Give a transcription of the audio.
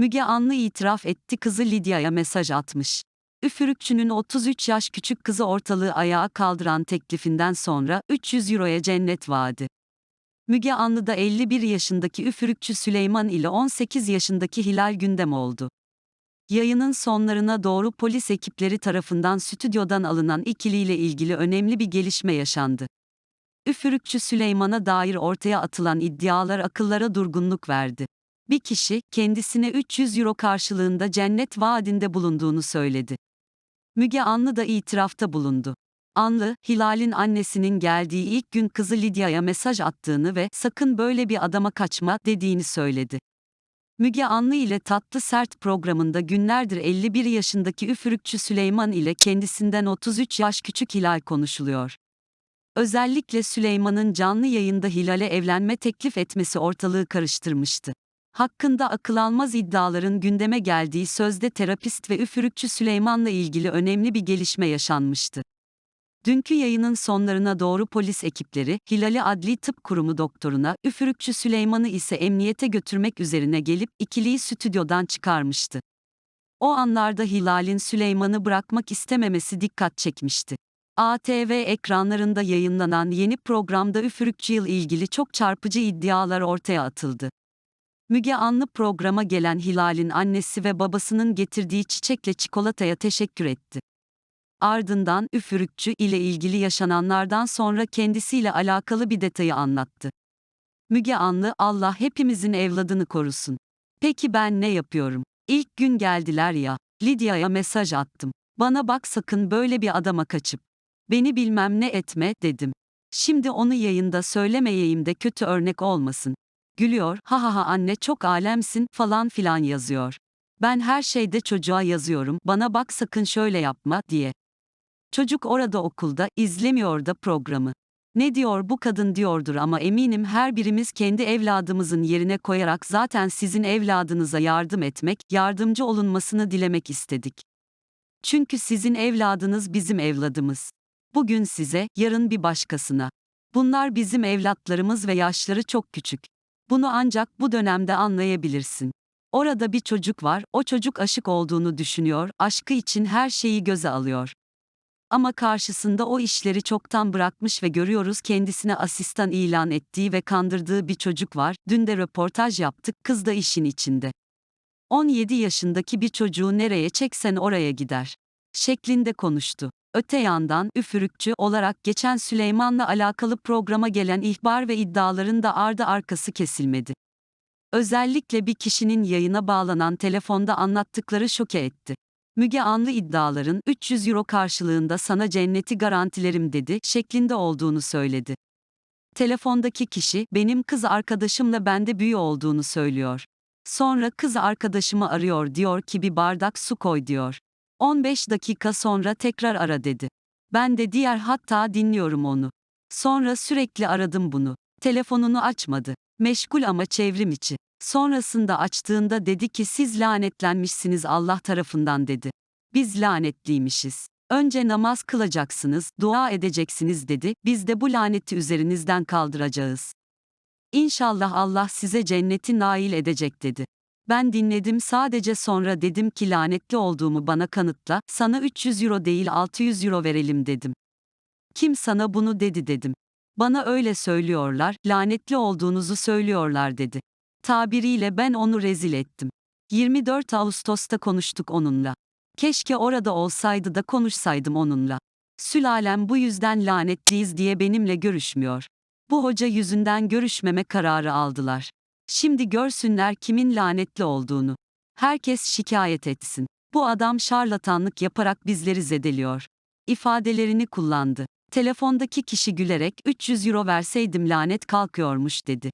Müge Anlı itiraf etti kızı Lidya'ya mesaj atmış. Üfürükçünün 33 yaş küçük kızı ortalığı ayağa kaldıran teklifinden sonra 300 euroya cennet vaadi. Müge Anlı'da 51 yaşındaki üfürükçü Süleyman ile 18 yaşındaki Hilal gündem oldu. Yayının sonlarına doğru polis ekipleri tarafından stüdyodan alınan ikiliyle ilgili önemli bir gelişme yaşandı. Üfürükçü Süleyman'a dair ortaya atılan iddialar akıllara durgunluk verdi. Bir kişi, kendisine 300 euro karşılığında cennet vaadinde bulunduğunu söyledi. Müge Anlı da itirafta bulundu. Anlı, Hilal'in annesinin geldiği ilk gün kızı Lidya'ya mesaj attığını ve sakın böyle bir adama kaçma dediğini söyledi. Müge Anlı ile Tatlı Sert programında günlerdir 51 yaşındaki üfürükçü Süleyman ile kendisinden 33 yaş küçük Hilal konuşuluyor. Özellikle Süleyman'ın canlı yayında Hilal'e evlenme teklif etmesi ortalığı karıştırmıştı. Hakkında akıl almaz iddiaların gündeme geldiği sözde terapist ve üfürükçü Süleyman'la ilgili önemli bir gelişme yaşanmıştı. Dünkü yayının sonlarına doğru polis ekipleri, Hilal'i Adli Tıp Kurumu doktoruna, üfürükçü Süleyman'ı ise emniyete götürmek üzerine gelip ikiliyi stüdyodan çıkarmıştı. O anlarda Hilal'in Süleyman'ı bırakmak istememesi dikkat çekmişti. ATV ekranlarında yayınlanan yeni programda üfürükçü yıl ilgili çok çarpıcı iddialar ortaya atıldı. Müge Anlı programa gelen Hilal'in annesi ve babasının getirdiği çiçekle çikolataya teşekkür etti. Ardından üfürükçü ile ilgili yaşananlardan sonra kendisiyle alakalı bir detayı anlattı. Müge Anlı, Allah hepimizin evladını korusun. Peki ben ne yapıyorum? İlk gün geldiler ya, Lidya'ya mesaj attım. Bana bak sakın böyle bir adama kaçıp. Beni bilmem ne etme, dedim. Şimdi onu yayında söylemeyeyim de kötü örnek olmasın. Gülüyor, ha ha ha anne çok alemsin, falan filan yazıyor. Ben her şeyde çocuğa yazıyorum, bana bak sakın şöyle yapma, diye. Çocuk orada okulda, izlemiyor da programı. Ne diyor bu kadın diyordur ama eminim her birimiz kendi evladımızın yerine koyarak zaten sizin evladınıza yardım etmek, yardımcı olunmasını dilemek istedik. Çünkü sizin evladınız bizim evladımız. Bugün size, yarın bir başkasına. Bunlar bizim evlatlarımız ve yaşları çok küçük. Bunu ancak bu dönemde anlayabilirsin. Orada bir çocuk var, o çocuk aşık olduğunu düşünüyor, aşkı için her şeyi göze alıyor. Ama karşısında o işleri çoktan bırakmış ve görüyoruz kendisine asistan ilan ettiği ve kandırdığı bir çocuk var. Dün de röportaj yaptık, kız da işin içinde. 17 yaşındaki bir çocuğu nereye çeksen oraya gider. Şeklinde konuştu. Öte yandan üfürükçü olarak geçen Süleyman'la alakalı programa gelen ihbar ve iddiaların da ardı arkası kesilmedi. Özellikle bir kişinin yayına bağlanan telefonda anlattıkları şoke etti. Müge Anlı iddiaların 300 euro karşılığında sana cenneti garantilerim dedi şeklinde olduğunu söyledi. Telefondaki kişi benim kız arkadaşımla bende büyü olduğunu söylüyor. Sonra kız arkadaşımı arıyor diyor ki bir bardak su koy diyor. 15 dakika sonra tekrar ara dedi. Ben de diğer hatta dinliyorum onu. Sonra sürekli aradım bunu. Telefonunu açmadı. Meşgul ama çevrim içi. Sonrasında açtığında dedi ki siz lanetlenmişsiniz Allah tarafından dedi. Biz lanetliymişiz. Önce namaz kılacaksınız, dua edeceksiniz dedi. Biz de bu laneti üzerinizden kaldıracağız. İnşallah Allah size cenneti nail edecek dedi. Ben dinledim sadece sonra dedim ki lanetli olduğumu bana kanıtla, sana 300 euro değil 600 euro verelim dedim. Kim sana bunu dedi dedim. Bana öyle söylüyorlar, lanetli olduğunuzu söylüyorlar dedi. Tabiriyle ben onu rezil ettim. 24 Ağustos'ta konuştuk onunla. Keşke orada olsaydı da konuşsaydım onunla. Sülalem bu yüzden lanetliyiz diye benimle görüşmüyor. Bu hoca yüzünden görüşmeme kararı aldılar. Şimdi görsünler kimin lanetli olduğunu. Herkes şikayet etsin. Bu adam şarlatanlık yaparak bizleri zedeliyor. İfadelerini kullandı. Telefondaki kişi gülerek 300 euro verseydim lanet kalkıyormuş dedi.